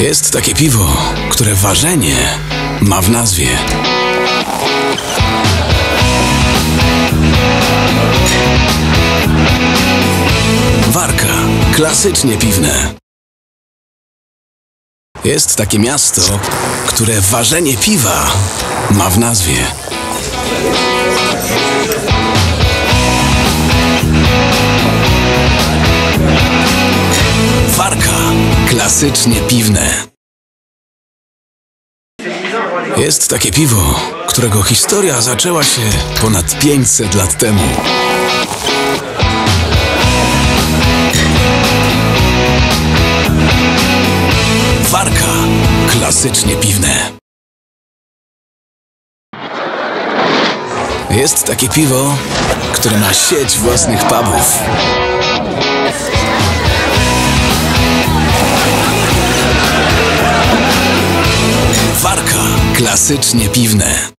Jest takie piwo, które ważenie ma w nazwie. Warka, klasycznie piwne. Jest takie miasto, które ważenie piwa ma w nazwie. Klasycznie piwne. Jest takie piwo, którego historia zaczęła się ponad 500 lat temu. Warka, klasycznie piwne. Jest takie piwo, które ma sieć własnych pubów. Klasycznie piwne.